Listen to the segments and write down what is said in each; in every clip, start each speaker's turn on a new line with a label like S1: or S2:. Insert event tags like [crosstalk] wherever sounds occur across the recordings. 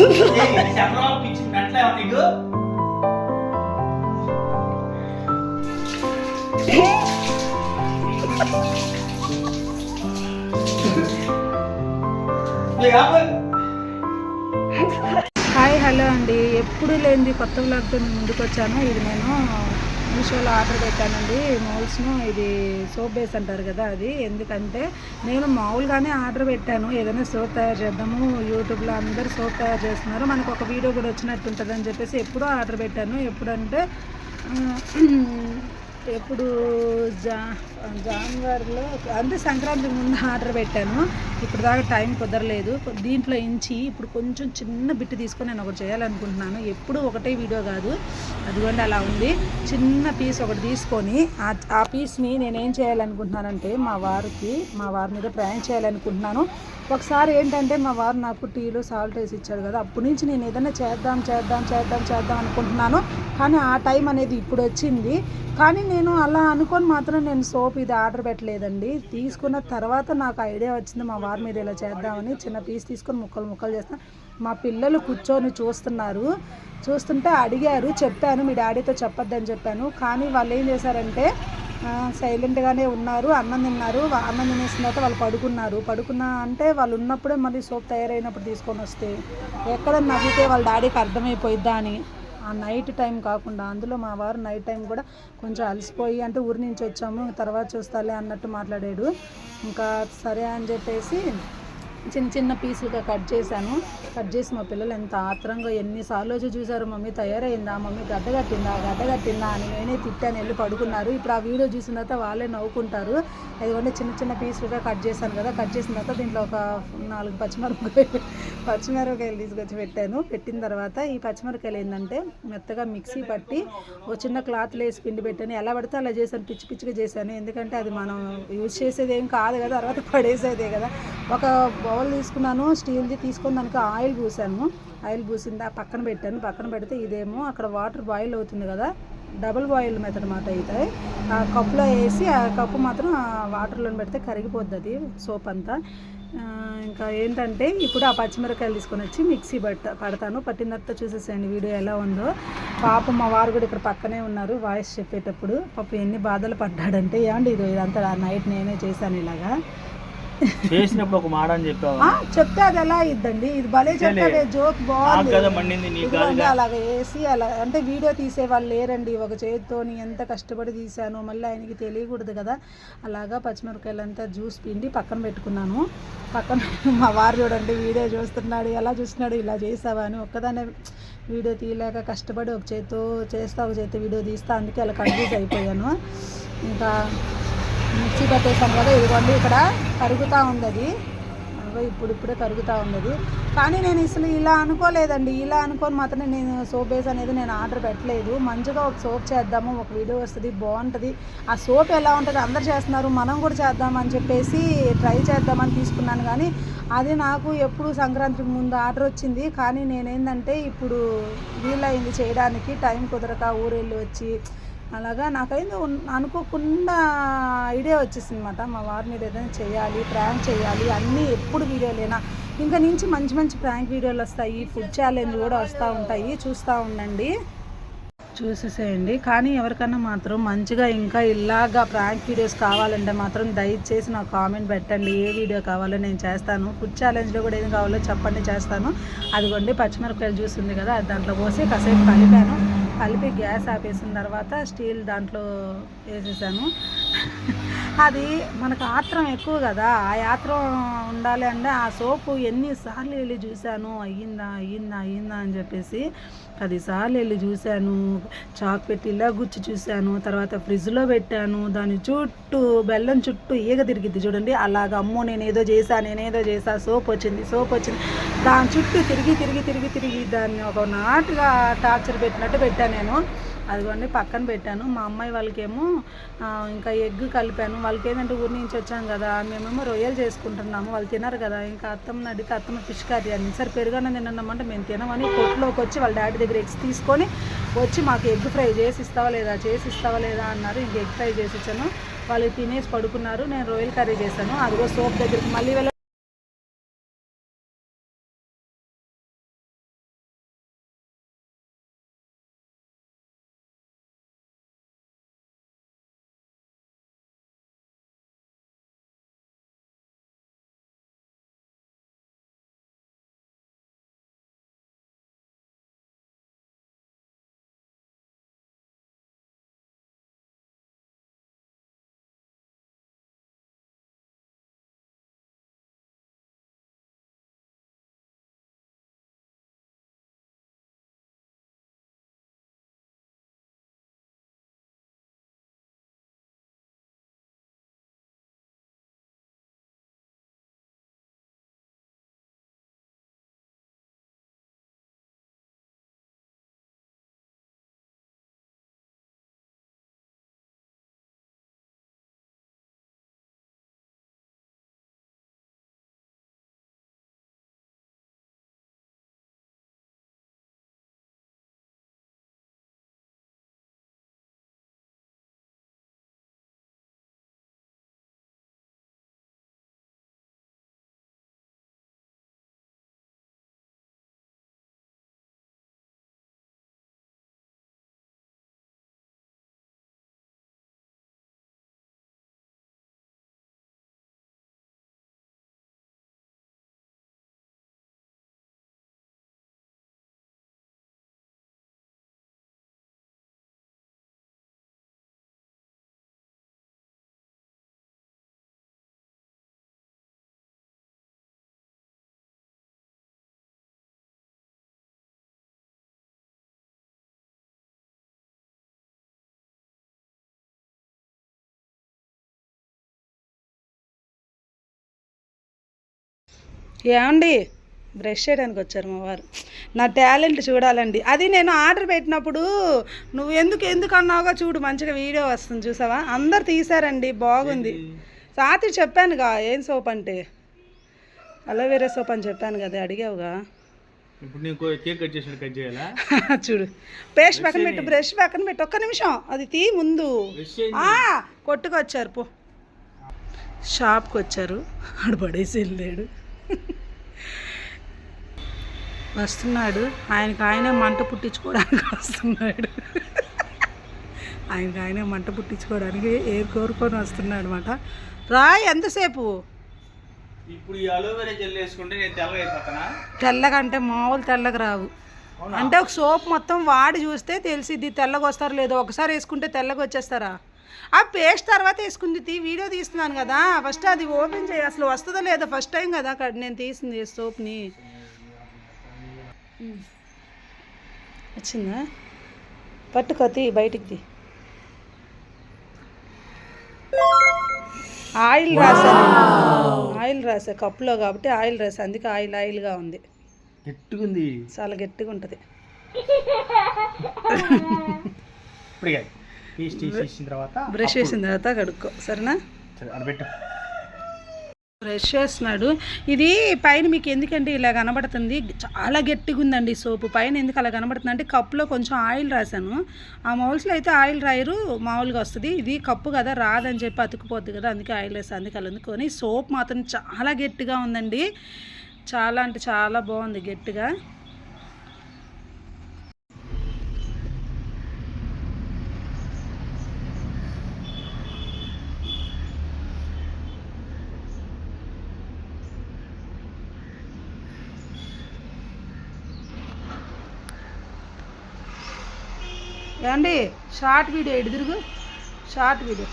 S1: చంద్రబాబు నీకు
S2: hi hello అండి. ఎప్పుడు లేనిది కొత్త వ్లాగ్తో ముందుకు వచ్చాను. ఇది నేను మీషోలో ఆర్డర్ పెట్టానండి. మౌల్స్ను ఇది సోప్ బేస్ అంటారు కదా అది. ఎందుకంటే నేను మామూలుగానే ఆర్డర్ పెట్టాను. ఏదైనా సోప్ తయారు చేద్దాము యూట్యూబ్లో అందరు సోప్ తయారు చేస్తున్నారు. మనకు ఒక వీడియో కూడా వచ్చినట్టు ఉంటుందని చెప్పేసి ఎప్పుడూ ఆర్డర్ పెట్టాను. ఎప్పుడంటే ఎప్పుడు జా జాన్వరిలో అంటే సంక్రాంతి ముందు ఆర్డర్ పెట్టాను. ఇప్పుడు దాకా టైం కుదరలేదు. దీంట్లో ఇంచి ఇప్పుడు కొంచెం చిన్న బిట్ తీసుకొని నేను ఒకటి చేయాలనుకుంటున్నాను. ఎప్పుడు ఒకటే వీడియో కాదు. అదిగోండి అలా ఉంది. చిన్న పీస్ ఒకటి తీసుకొని ఆ- ఆ పీస్ని నేనేం చేయాలనుకుంటున్నానంటే మా వారికి మా వారి మీద ప్రయాణం చేయాలనుకుంటున్నాను. ఒకసారి ఏంటంటే మా వారు నాకు టీలో సాల్ట్ వేసి ఇచ్చాడు కదా అప్పటి నుంచి నేను ఏదైనా చేద్దాం చేద్దాం చేద్దాం చేద్దాం అనుకుంటున్నాను. కానీ ఆ టైం అనేది ఇప్పుడు వచ్చింది. కానీ నేను అలా అనుకొని మాత్రం నేను సోప్ ఇది ఆర్డర్ పెట్టలేదండి. తీసుకున్న తర్వాత నాకు ఐడియా వచ్చింది మా వారి మీద ఇలా చేద్దామని చిన్న పీస్ తీసుకొని ముక్కలు ముక్కలు చేస్తాను మా పిల్లలు కూర్చొని చూస్తున్నారు. చూస్తుంటే అడిగారు చెప్పాను మీ డాడీతో చెప్పొద్దని చెప్పాను. కానీ వాళ్ళు ఏం చేశారంటే సైలెంట్గానే ఉన్నారు అన్నం తిన్నారు. అన్నం తినేసిన తర్వాత వాళ్ళు పడుకున్నారు. పడుకున్న అంటే వాళ్ళు ఉన్నప్పుడే మళ్ళీ సోప్ తయారైనప్పుడు తీసుకొని వస్తే ఎక్కడ నవ్వితే వాళ్ళ డాడీకి అర్థమైపోయిద్దా అని. ఆ నైట్ టైం కాకుండా అందులో మా వారు నైట్ టైం కూడా కొంచెం అలసిపోయి అంటే ఊరి నుంచి వచ్చాము తర్వాత చూస్తాలే అన్నట్టు మాట్లాడాడు. ఇంకా సరే అని చెప్పేసి చిన్న చిన్న పీసులుగా కట్ చేశాను. కట్ చేసి మా పిల్లలు ఎంత ఆత్రంగా ఎన్నిసార్లు వచ్చి చూసారు మమ్మీ తయారైందా? మమ్మీ గడ్డ కట్టిందా? గడ్డ కట్టిందా? అని నేనే తిట్టాను వెళ్ళి పడుకున్నారు. ఇప్పుడు ఆ వీడియో చూసిన తర్వాత వాళ్ళే నవ్వుకుంటారు. ఎందుకంటే చిన్న చిన్న పీసులుగా కట్ చేశాను కదా. కట్ చేసిన తర్వాత దీంట్లో ఒక నాలుగు పచ్చిమిరపకాయలు పచ్చిమిరపకాయలు తీసుకొచ్చి పెట్టాను. పెట్టిన తర్వాత ఈ పచ్చిమిరపకాయలు ఏంటంటే మెత్తగా మిక్సీ పట్టి ఒక చిన్న క్లాత్లో వేసి పిండి పెట్టాను. ఎలా పడితే అలా చేశాను పిచ్చి పిచ్చిగా చేశాను. ఎందుకంటే అది మనం యూజ్ చేసేది ఏం కాదు కదా తర్వాత పడేసేదే కదా. ఒక బౌల్ తీసుకున్నాను స్టీల్ది తీసుకొని దానికి ఆయిల్ పూసాను. ఆయిల్ పూసింది ఆ పక్కన పెట్టాను. పక్కన పెడితే ఇదేమో అక్కడ వాటర్ బాయిల్ అవుతుంది కదా డబుల్ బాయిల్ మెథడ్ అనమాట అయితే ఆ కప్పులో వేసి ఆ కప్పు మాత్రం ఆ వాటర్లో పెడితే కరిగిపోద్ది అది సోప్ అంతా. ఇంకా ఏంటంటే ఇప్పుడు ఆ పచ్చిమిరకాయలు తీసుకొని వచ్చి మిక్సీ పట్ట పడతాను. పట్టిన తర్వాత చూసేసేయండి వీడియో ఎలా ఉందో. పాపం మా వారు కూడా ఇక్కడ పక్కనే ఉన్నారు వాయిస్ చెప్పేటప్పుడు. పాపం ఎన్ని బాధలు పడ్డాడంటే ఏమండి ఇది ఇదంతా నైట్ నేనే చేశాను ఇలాగా.
S1: చేసినప్పుడు ఒక మాట అని చెప్పావా?
S2: ఆ, చెప్తే అది ఎలా ఇద్దండి ఇది భలే చెప్తాడే జోక్
S1: నాకు
S2: బాగుంది
S1: కదా మండింది నీకు కాదు
S2: ఇదిగోండి అలాగ వేసి అలా అంటే వీడియో తీసే వాళ్ళు లేరండి. ఒక చేతితోని ఎంత కష్టపడి తీశాను మళ్ళీ ఆయనకి తెలియకూడదు కదా. అలాగా పచ్చిమిరపకాయలు అంతా జ్యూస్ పిండి పక్కన పెట్టుకున్నాను. పక్కన [laughs] మా వారు చూడండి వీడియో చూస్తున్నాడు ఎలా చూస్తున్నాడు ఇలా చేసావా అని ఒక్కదానే వీడియో తీయలేక కష్టపడి ఒక చేతితో చేస్తా ఒక చేతి వీడియో తీస్తా అందుకే అలా కన్ఫ్యూజ్ అయిపోయాను. ఇంకా మిక్సీ పట్టేసాను కదా ఇదిగోండి ఇక్కడ కరుగుతూ ఉంది అది ఇప్పుడిప్పుడే ఇప్పుడు ఇప్పుడే కరుగుతూ ఉన్నది కానీ నేను అసలు ఇలా అనుకోలేదండి. ఇలా అనుకొని మాత్రం నేను సోప్ బేస్ అనేది నేను ఆర్డర్ పెట్టలేదు. మంచిగా ఒక సోప్ చేద్దాము ఒక వీడియో వస్తుంది బాగుంటుంది. ఆ సోప్ ఎలా ఉంటుంది అందరు చేస్తున్నారు మనం కూడా చేద్దామని చెప్పేసి ట్రై చేద్దామని తీసుకున్నాను. కానీ అది నాకు ఎప్పుడు సంక్రాంతికి ముందు ఆర్డర్ వచ్చింది. కానీ నేనేందంటే ఇప్పుడు వీలైంది చేయడానికి టైం కుదరక ఊరెళ్ళి వచ్చి అలాగా నాకైంది అనుకోకుండా ఐడియా వచ్చేసింది అనమాట మా వారి మీద ఏదైనా చేయాలి ప్రాంక్ చేయాలి అన్నీ ఎప్పుడు వీడియోలేనా ఇంకా నుంచి మంచి మంచి ప్రాంక్ వీడియోలు వస్తాయి ఫుడ్ ఛాలెంజ్ కూడా వస్తూ ఉంటాయి చూస్తూ ఉండండి. చూసేసేయండి. కానీ ఎవరికన్నా మాత్రం మంచిగా ఇంకా ఇలాగా ప్రాంక్ వీడియోస్ కావాలంటే మాత్రం దయచేసి నాకు కామెంట్ పెట్టండి. ఏ వీడియో కావాలో నేను చేస్తాను. ఫుడ్ ఛాలెంజ్లో కూడా ఏం కావాలో చెప్పండి చేస్తాను. అదిగోండి పచ్చిమిరపకాయలు జ్యూస్ ఉంది కదా అది దాంట్లో పోసి కాసేపు కలిపాను. కలిపి గ్యాస్ ఆపేసిన తర్వాత స్టీల్ దాంట్లో వేసేసాను. అది మనకు ఆత్రం ఎక్కువ కదా ఆ ఆత్రం ఉండాలి అంటే ఆ సోపు ఎన్నిసార్లు వెళ్ళి చూశాను అయ్యిందా అయ్యిందా అయ్యిందా అని చెప్పేసి పదిసార్లు వెళ్ళి చూశాను. చాక్ పెట్టి ఇలా గుచ్చి చూశాను. తర్వాత ఫ్రిడ్జ్లో పెట్టాను. దాని చుట్టూ బెల్లం చుట్టూ ఈగ తిరిగిద్ది చూడండి. అలాగ అమ్మో నేను ఏదో చేశా నేనేదో చేశా సోప్ వచ్చింది సోప్ వచ్చింది. దాని చుట్టూ తిరిగి తిరిగి తిరిగి తిరిగి దాన్ని ఒక నాటుగా టార్చర్ పెట్టినట్టు పెట్టాను నేను. అదిగోండి పక్కన పెట్టాను. మా అమ్మాయి వాళ్ళకేమో ఇంకా ఎగ్ కలిపాను. వాళ్ళకి ఏంటంటే ఊరి నుంచి వచ్చాం కదా మేమేమో రొయ్యలు చేసుకుంటున్నాము. వాళ్ళు తినరు కదా. ఇంకా అత్తమ్మ అడిగితే అత్తమ్మ ఫిష్ కర్రీ అని. సరే పెరుగన్న తినమంటే మేము తినమని కొట్లోకి వచ్చి వాళ్ళ డాడీ దగ్గర ఎగ్స్ తీసుకొని వచ్చి మాకు ఎగ్ ఫ్రై చేసి ఇస్తావా లేదా చేసి ఇస్తావా లేదా అన్నారు. ఇంక ఎగ్ ఫ్రై చేసి ఇచ్చాను. వాళ్ళు తినేసి పడుకున్నారు. నేను రొయ్యల కర్రీ చేశాను. అదిగో సోప్ దగ్గరికి మళ్ళీ వెళ్ళి ఏమండి? బ్రష్ చేయడానికి వచ్చారు మా వారు. నా టాలెంట్ చూడాలండి. అది నేను ఆర్డర్ పెట్టినప్పుడు నువ్వు ఎందుకు ఎందుకు అన్నావుగా చూడు మంచిగా వీడియో వస్తుంది చూసావా? అందరు తీసారండి బాగుంది. రాత్రి చెప్పానుగా ఏం సోప్ అంటే? అలోవెరా సోప్ అని చెప్పాను కదా అడిగావుగా.
S1: ఇప్పుడు నీకు కేక్ కట్ చేసి కట్ చేయాలా? [laughs]
S2: చూడు. పేస్ట్ పక్కన పెట్టు బ్రష్ పక్కన పెట్టు ఒక్క నిమిషం. అది తీ ముందు. కొట్టుకొచ్చారు పో. షాప్కి వచ్చారు ఆడు పడేసి వెళ్ళాడు. వస్తున్నాడు. ఆయనకి ఆయనే మంట పుట్టించుకోవడానికి వస్తున్నాడు. ఆయనకి ఆయనే మంట పుట్టించుకోవడానికి ఏరు కోరుకొని వస్తున్నాడు అనమాట రా ఎంతసేపు?
S1: ఇప్పుడు ఈ అలోవెరా జెల్ వేసుకుంటే నేను తెల్లగా అయిపోతానా?
S2: తెల్లగా అంటే మామూలు తెల్లగా రావు? అంటే ఒక సోప్ మొత్తం వాడి చూస్తే తెలిసిద్ది తెల్లగా వస్తారు లేదో. ఒకసారి వేసుకుంటే తెల్లగా వచ్చేస్తారా? ఆ పేస్ట్ తర్వాత వేసుకుంది తీ వీడియో తీస్తున్నాను కదా. ఫస్ట్ అది ఓపెన్ చేయి. అసలు వస్తుందో లేదో ఫస్ట్ టైం కదా అక్కడ నేను తీసింది సోప్ని. వచ్చిందా? పట్టుకో తీ బయటికి తీ. ఆయిల్ రాశాను ఆయిల్ రాసా కప్పులో కాబట్టి ఆయిల్ రాసా. అందుకే ఆయిల్ ఆయిల్గా ఉంది.
S1: గట్టిగుంది
S2: చాలా గట్టిగా ఉంటుంది.
S1: ఇప్పుడు
S2: బ్రష్ చేసిన తర్వాత కడుక్కో. సరేనా?
S1: పెట్టు.
S2: బ్రష్ చేస్తున్నాడు. ఇది పైన మీకు ఎందుకంటే ఇలా కనబడుతుంది. చాలా గట్టిగా ఉందండి సోపు. పైన ఎందుకు అలా కనబడుతుంది అంటే కప్పులో కొంచెం ఆయిల్ రాశాను. ఆ మౌల్స్లో అయితే ఆయిల్ రాయరు మామూలుగా వస్తుంది. ఇది కప్పు కదా రాదని చెప్పి అతుకుపోద్ది కదా అందుకే ఆయిల్ వేస్తాను అందుకే అలా అందుకొని సోప్ మాత్రం చాలా గట్టిగా ఉందండి. చాలా అంటే చాలా బాగుంది గట్టిగా. ఏమండి? షార్ట్ వీడియో ఎడు షార్ట్ వీడియో.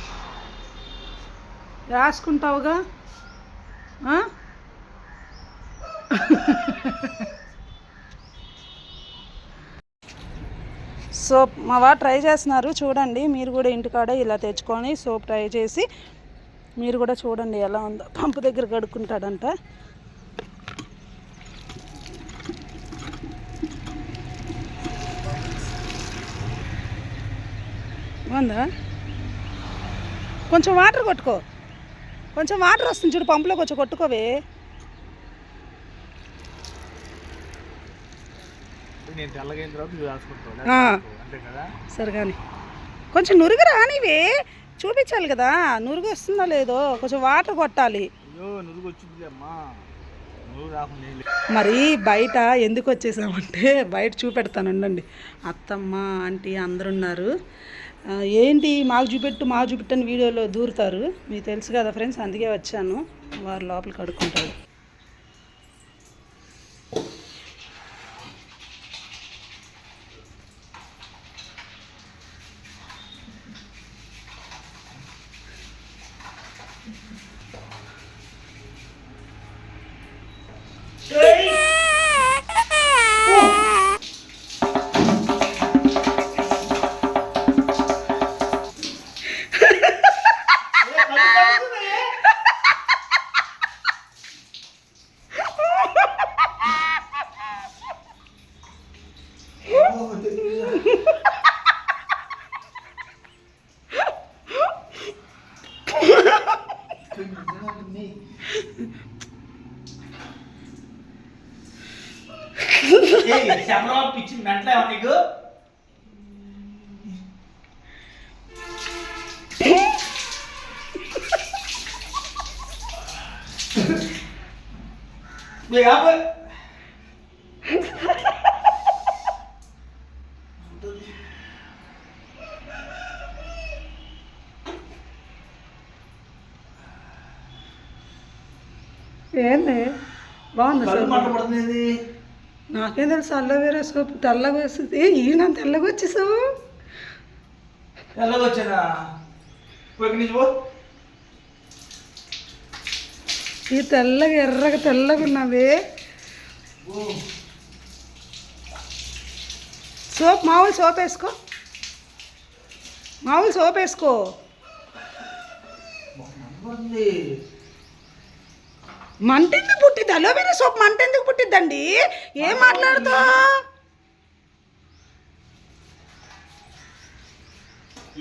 S2: రాసుకుంటావుగా? సోప్ మా వారు ట్రై చేస్తున్నారు. చూడండి మీరు కూడా ఇంటికాడ ఇలా తెచ్చుకొని సోప్ ట్రై చేసి మీరు కూడా చూడండి ఎలా ఉందో. పంపు దగ్గర కడుక్కుంటాడంట. బాగుందా కొంచెం వాటర్ కొట్టుకో. కొంచెం వాటర్ వస్తుంది చూడు పంపులో కొంచెం కొట్టుకోవే. సరే కానీ కొంచెం నురుగు రానివే చూపించాలి కదా నురుగు వస్తుందో లేదో కొంచెం వాటర్ కొట్టాలి. మరి బయట ఎందుకు వచ్చేసామంటే బయట చూపెడతాను ఉండండి. అత్తమ్మ ఆంటీ అందరు ఉన్నారు ఆ, ఏంటి మాకు చూపెట్టు మాకు చూపెట్టని వీడియోలో దూరుతారు. మీకు తెలుసు కదా ఫ్రెండ్స్ అందుకే వచ్చాను. వారు లోపలికి కడుక్కుంటారు
S1: ఏ, ఆపు.
S2: ఏంది? బాగుంది నాకేం తెలుసు అల్లవేరా సోపు తెల్లగా వస్తుంది. ఈయన తెల్లగా వచ్చేసావు?
S1: నుంచి పో.
S2: ఈ తెల్లగా ఎర్రగా తెల్లగా ఉన్నావే. సోప్ మామూలు సోప్ వేసుకో. మామూలు సోప్ వేసుకో.
S1: పడుతుంది
S2: మంట ఎందుకు పుట్టిద్ది అలోవేరా సోప్ మంట ఎందుకు పుట్టిద్దండి? ఏం మాట్లాడుతావు?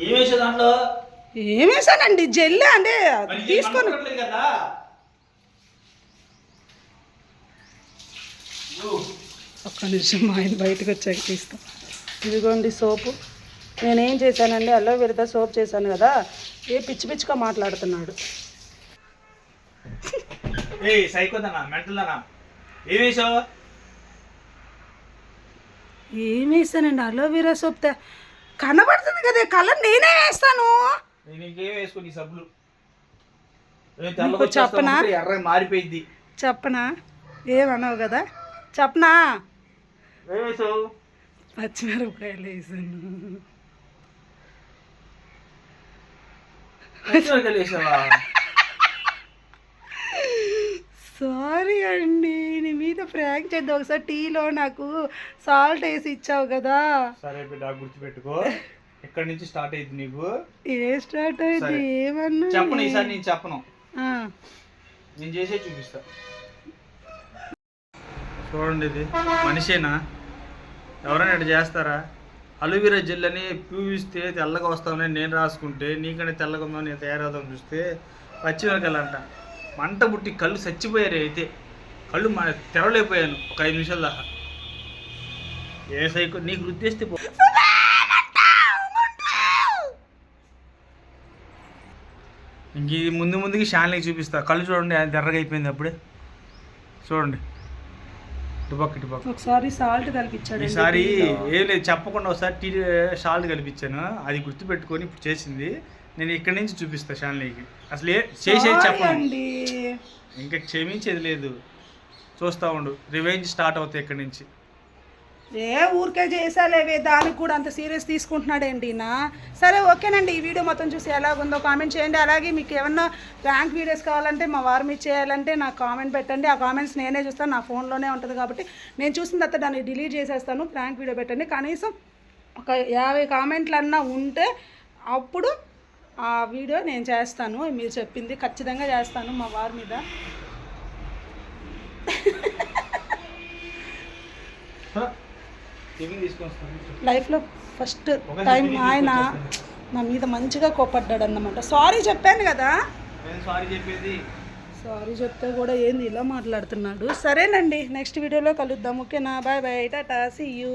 S1: ఏం వేసే దాంట్లో?
S2: ఏం వేసానండి? జెల్లే అంటే తీసుకొని
S1: మంట పడట్లేదు కదా ఓ,
S2: ఒక్క నిమిషం మా ఆయన బయటకు వచ్చాక తీస్తాం ఇదిగోండి సోపు. నేనేం చేశానండి? అలోవెరతో సోప్ చేశాను కదా. ఏ పిచ్చి పిచ్చిగా మాట్లాడుతున్నాడు.
S1: ఏయ్ సైకోదనా? మెంటల్దనా? ఏం వేసావు
S2: ఏం వేసానండి అలోవెరా సోప్ తే- కనబడుతుంది కదా కలర్ నేనే వేస్తాను.
S1: వేసుకో నీ సబ్బులు? ఏం
S2: చెప్పనా?
S1: మారిపోయింది
S2: చెప్పనా? ఏమన్నావు కదా? చెప్పనా? పచ్చిమిరపకాయలు వేసాను. సారీ అండి నీ మీద ఫ్రాంక్ చేద్దాం. ఒకసారి టీలో నాకు సాల్ట్ వేసి ఇచ్చావు కదా.
S1: సరే బిడ్డ గుర్తుపెట్టుకో. ఎక్కడి నుంచి స్టార్ట్ అయింది నీకు?
S2: ఏ స్టార్ట్ అయితే
S1: సరే.
S2: ఏమన్నా
S1: చెప్పను ఈసారి నేను చెప్పను. నేను చేసే చూపిస్తా. చూడండి ఇది. మనిషేనా? ఎవరైనా ఇట్లా చేస్తారా? అలోవెరా జెల్ అని పూవిస్తే తెల్లగా వస్తామని నేను రాసుకుంటే నీకనే తెల్లగా ఉందని నేను తయారవుదాం చూస్తే పచ్చిమిరకాయలు మంట పుట్టి కళ్ళు చచ్చిపోయారు అయితే. కళ్ళు మా తెరవలేకపోయాను ఒక ఐదు నిమిషాల దాకా. ఏ సైకో నీకు ఉద్దేశిస్తే పో ఇంక ఇది ముందు ముందుకి షాన్లకి చూపిస్తా. కళ్ళు చూడండి ఆయన తెర్రగా అయిపోయింది అప్పుడే. చూడండి. ఇటుపక్క
S2: ఒకసారి సాల్ట్ కలిపించాడు
S1: ఈసారి ఏం లేదు చెప్పకుండా ఒకసారి టీ షాల్ట్ కల్పించాను అది గుర్తుపెట్టుకొని ఇప్పుడు చేసింది. నేను ఇక్కడి నుంచి చూపిస్తా షాన్లీకి అసలు ఏ చేసేది చెప్పను
S2: అండి.
S1: ఇంకా క్షమించేది లేదు. చూస్తా ఉండు. రివెంజ్ స్టార్ట్ అవుతాయి ఇక్కడి నుంచి.
S2: ఏ ఊరికే చేసాలేవే దానికి కూడా అంత సీరియస్ తీసుకుంటున్నాడేంటి నా? సరే ఓకేనండి ఈ వీడియో మొత్తం చూసి ఎలాగుందో కామెంట్ చేయండి. అలాగే మీకు ఏమన్నా ర్యాంక్ వీడియోస్ కావాలంటే మా వారు మీద చేయాలంటే నాకు కామెంట్ పెట్టండి. ఆ కామెంట్స్ నేనే చూస్తాను నా ఫోన్లోనే ఉంటుంది కాబట్టి నేను చూసిన తర్వాత దాన్ని డిలీట్ చేసేస్తాను ర్యాంక్ వీడియో పెట్టండి. కనీసం ఒక యాభై కామెంట్లు అన్నా ఉంటే అప్పుడు ఆ వీడియో నేను చేస్తాను. మీరు చెప్పింది ఖచ్చితంగా చేస్తాను మా వారి మీద.
S1: Huh?
S2: లైఫ్లో ఫస్ట్ టైం ఆయన. నా మీద మంచిగా కోపడ్డాడు అన్నమాట సారీ చెప్పాను కదా.
S1: నేను సారీ చెప్పేది.
S2: సారీ చెప్తే కూడా ఏంది ఇలా మాట్లాడుతున్నాడు. సరేనండి నెక్స్ట్ వీడియోలో కలుద్దాం. ఓకేనా? Bye bye. Tata see you.